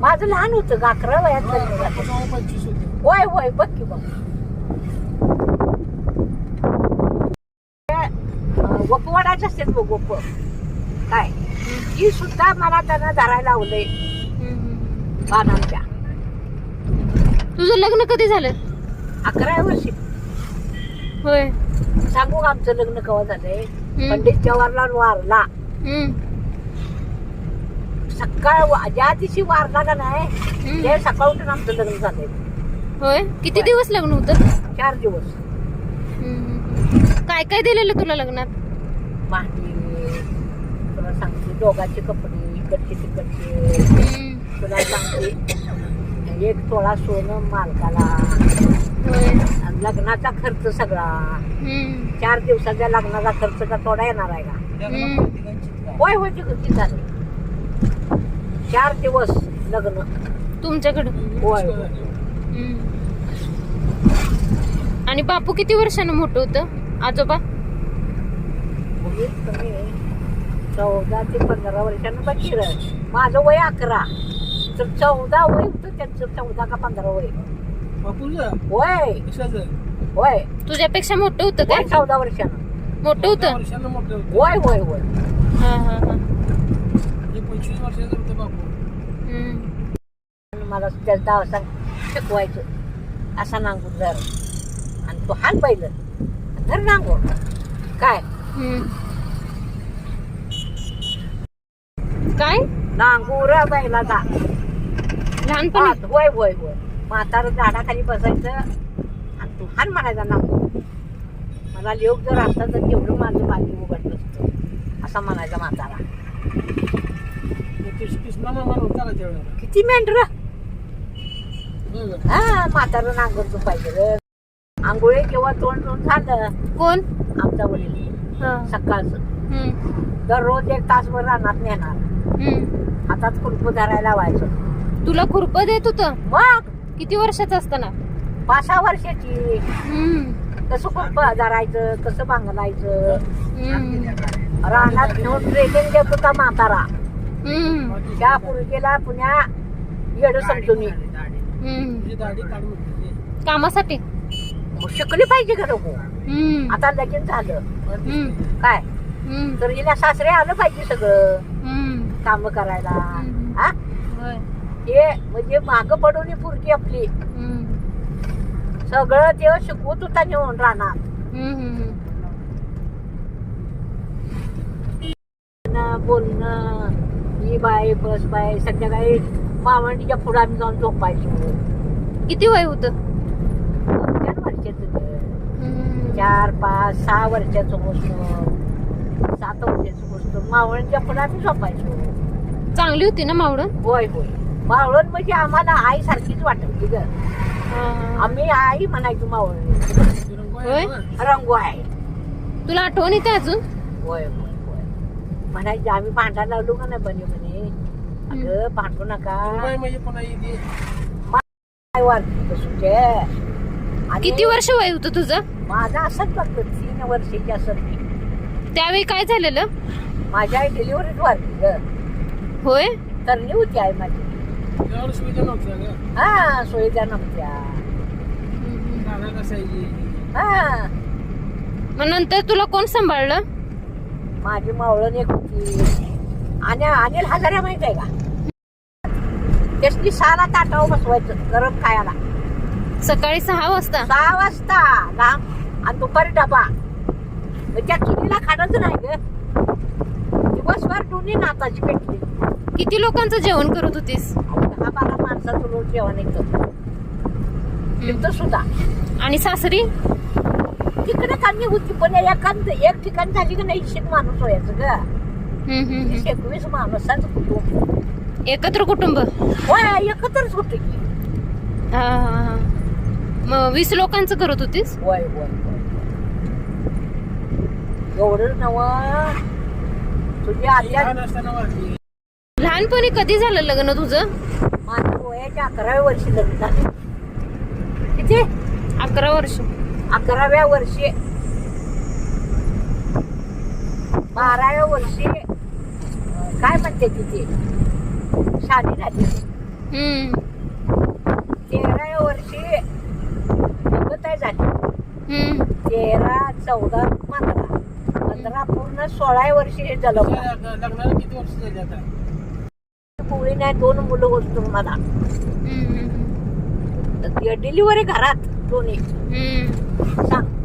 माझं लहान होतं ग अकरा वयात होय होय बघ की बघ. गोपवाडाच असते बघ गोप. काय? ती सुद्धा मला त्यानं धरायला लावलंय. बाणांच्या. तुझं लग्न कधी झालं? अकरा वर्षी. होय. सांगू का आमचं लग्न केव्हा झालंय. पंडित जवाहरलाल वारला. सकाळ ज्या दिवशी वारला का नाही. ते सकाळ उठून आमचं लग्न झालंय. होय? किती दिवस लग्न होतं? चार दिवस. काय काय दिलेलं तुला लग्नात? भांडी तुला सांगते दोघांचे कपडे इकडचे तिकडचे. तुला सांगते एक तोळा सोनं मालकाला. होय. आणि लग्नाचा खर्च सगळा. चार दिवसाच्या लग्नाचा खर्च का थोडा येणार आहे का. होय होय ते किती झालं चार दिवस लग्न. तुमच्याकडं? होय होय. हम्म. आणि बापू किती वर्षानं मोठं होतं? आजोबा? कमी चौदा ते पंधरा वर्षानं बशीर माझं वय अकरा. तर चौदा वय होतं त्यांचं चौदा का पंधरा वय. बापूला होय. कशाचं? होय. तुझ्यापेक्षा मोठं होतं वय काय चौदा वर्षानं. मोठं होतं? वर्षानं मोठं होतं. होय होय होय. हा हा. हा पंचवीस वर्षाचं आणि मला असा शिकवायचं. असा नांगूर धर आणि तो हाल पाहिलं. धर नांगूर. काय? हम्म. काय? नांगूर बैलाचा लहानपणी? हात होय होय होय. म्हातारं झाडाखाली बसायचं. आणि तू हान म्हणायचा नांगूर. मला योग जर असता तर तेवढं माझं बाली उघडलं असतं. असा म्हणायचा म्हातारा किस किसना मामा होता ना त्यावेळेला किती मेंढर? हा म्हातारं नांगरचं पाहिजे रे आंघोळी किंवा तोंड तोंड झालं कोण आमचा वडील हा. सकाळचं हम्म. दररोज एक तासभर रानात नेणार. हातात कुलप धरायला लावायचं तुला खुरप देत होत मग किती वर्षाचं असताना पाच सहा वर्षाची. कसं कुलप धरायचं कसं बांगलायचं हम्म. रानात नेऊन ट्रेनिंग देत होता म्हातारा. त्या पुण्या येड. हम्म. होती कामासाठी मग शिकली पाहिजे का नको हम्म. आता लगीन झालं हम्म. काय हम्म. तर हिला सासरे आलं पाहिजे सगळं हम्म. काम करायला हम्म. हा होय. हे म्हणजे माग पडून ही पुरगी आपली हम्म. सगळं ते शिकवत होता नेऊन हम्म. हम्म. बोलणं ही बाय बस बाय संध्याकाळी मावंडीच्या पुढे आम्ही जाऊन झोपायचो. किती वय होत? चार वर्षाचं. चार पाच सहा वर्षाचं बसतो सात वर्षाचं बसतो मावळणच्या पुढे आम्ही झोपायचो. चांगली होती ना मावळं होय होय. मावळण म्हणजे आम्हाला आई सारखीच वाटत ग. आम्ही आई म्हणायचो मावळण? रंगो आहे. तुला आठवण येते अजून? होय होय. म्हणायचे आम्ही भांडा लावलो का नाही? बने म्हणे अगं भांडू नका. म्हणजे पुन्हा येते काय आणि किती वर्ष वय होत तुझं? माझा असंच बघतो तीन वर्षाची असत मी. त्यावेळी काय झालेलं? माझ्या आई डिलिव्हरीत वाढली ग. होय? तरली होती आई माझी. त्यावर सुविधा नव्हत्या का हा सोयीच्या नव्हत्या. काना कसायची हा. मग नंतर तुला कोण सांभाळलं? माझी मावळण एक होती. आणि अनिल हजारे माहीत आहे का? त्याची सहाला ताटावर बसवायचं गरम खायला. सकाळी सहा वाजता? सहा वाजता. लांब. आणि दुपारी डबा. त्या चुलीला खाणच नाही ग. दिवसभर दोन्ही नाताची पेटली. किती लोकांचं जेवण करत होतीस? दहा बारा माणसाचं रोज जेवण येतं सुद्धा आणि सासरी? कमी होती पण एखाद एक ठिकाण झाली की नाही माणूस व्हायचं ग. हम्म, हम्म, वीस हम्म. एकवीस माणसाचं कुटुंब. एकत्र कुटुंब? होय एकत्रच होत की. हा, हा, हा. मग वीस लोकांचं करत होतीस? होय होय होय. एवढं नव तुझी आल्या लहानपणी कधी झालं लग्न तुझं? माझ्या वयाच्या अकराव्या वर्षी लग्न झाले. किती? अकरा वर्ष. अकराव्या वर्षी. बाराव्या वर्षी काय म्हणते तिथे? शादी झाली. हम्म. तेरा वर्षी काय झाली. हम्म. तेरा चौदा पंधरा. पंधरा पूर्ण सोळा वर्षी हे तुझ्या लग्नाला किती वर्ष झाली आता? पोळी नाही दोन मुलं होतो मला हम्म. डिलिव्हरी घरात दोन्ही. हम्म. सांग.